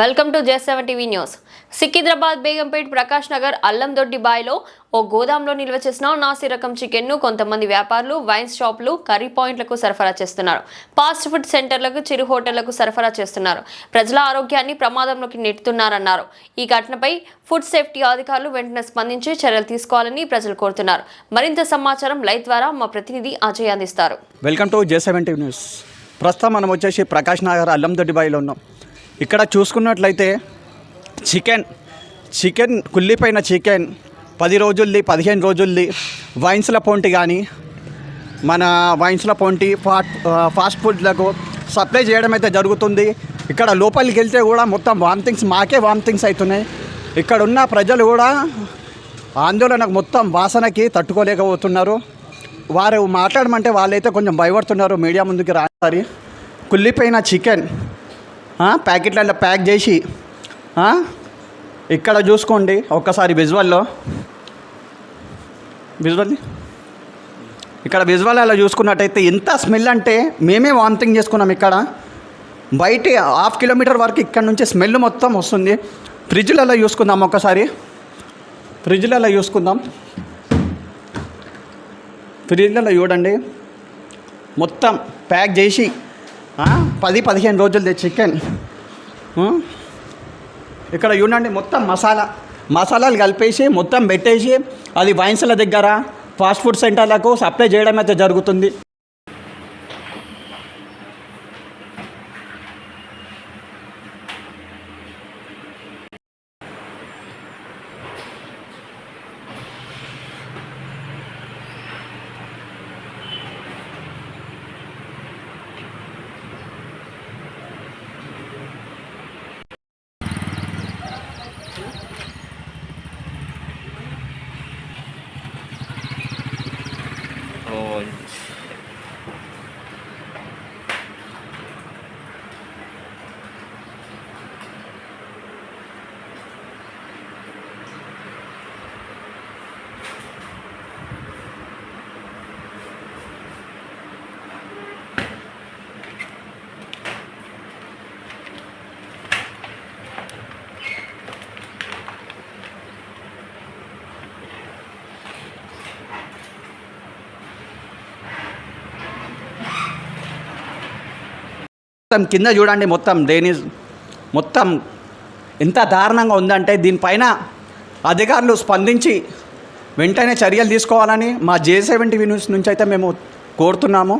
Welcome to జెస్ seven TV news. Secunderabad Begumpet Prakash Nagar Allandoddi బాయ్లో ఓ గోదాంలో నిల్వ చేసిన నాసి రకం చికెన్ను కొంతమంది వ్యాపారులు వైన్స్ షాపులు కర్రీ పాయింట్లకు సరఫరా చేస్తున్నారు. ఫాస్ట్ ఫుడ్ సెంటర్లకు చిరు హోటళ్ళకు సరఫరా చేస్తున్నారు. ప్రజల ఆరోగ్యాన్ని ప్రమాదంలోకి నెట్టుతున్నారన్నారు. ఈ ఘటనపై ఫుడ్ సేఫ్టీ అధికారులు వెంటనే స్పందించి చర్యలు తీసుకోవాలని ప్రజలు కోరుతున్నారు. మరింత సమాచారం లైవ్ ద్వారా మా ప్రతినిధి అజయ్ అందిస్తారు. Welcome to J TV news. ప్రస్తుతం మనం వచ్చేసి ప్రకాష్ నగర్ అల్లందొడ్డి అల్లందొడ్డిబాయిలో ఉన్నాం. ఇక్కడ చూసుకున్నట్లయితే చికెన్ చికెన్ కుళ్ళిపోయిన చికెన్ పది రోజుల్ది పదిహేను రోజుల్ది వైన్స్ల పొంటి కానీ మన వైన్స్ల పొంటి ఫాట్ ఫాస్ట్ ఫుడ్లకు సప్లై చేయడం అయితే జరుగుతుంది. ఇక్కడ లోపలికి వెళ్తే కూడా మొత్తం వామిటింగ్స్ మాకే వామిటింగ్స్ అవుతున్నాయి ఇక్కడ ఉన్న ప్రజలు కూడా ఆందోళనకు మొత్తం వాసనకి తట్టుకోలేకపోతున్నారు. వారు మాట్లాడమంటే వాళ్ళైతే కొంచెం భయపడుతున్నారు మీడియా ముందుకు రాసారి కుళ్ళిపోయిన చికెన్ ప్యాకెట్లలో ప్యాక్ చేసి ఇక్కడ చూసుకోండి ఒక్కసారి విజువల్లో. విజువల్? ఇక్కడ విజువల్ అలా చూసుకున్నట్టయితే ఎంత స్మెల్ అంటే మేమే వామిటింగ్ చేసుకున్నాం ఇక్కడ. బయట హాఫ్ కిలోమీటర్ వరకు ఇక్కడ నుంచి స్మెల్ మొత్తం వస్తుంది. ఫ్రిడ్జ్లలో చూసుకుందాం ఒక్కసారి. ఫ్రిడ్జ్లలో చూసుకుందాం. ఫ్రిడ్జ్లలో చూడండి. మొత్తం ప్యాక్ చేసి పది పదిహేను రోజులది చికెన్ ఇక్కడ చూడండి మొత్తం మసాలా. మసాలాలు కలిపేసి మొత్తం పెట్టేసి అది వైన్స్ల దగ్గర ఫాస్ట్ ఫుడ్ సెంటర్లకు సప్లై చేయడం అయితే జరుగుతుంది. Paul. మొత్తం కింద చూడండి మొత్తం డ్రైనేజ్ మొత్తం ఎంత దారుణంగా ఉందంటే దీనిపైన అధికారులు స్పందించి వెంటనే చర్యలు తీసుకోవాలని మా జే సెవెంటీ న్యూస్ నుంచి అయితే మేము కోరుతున్నాము.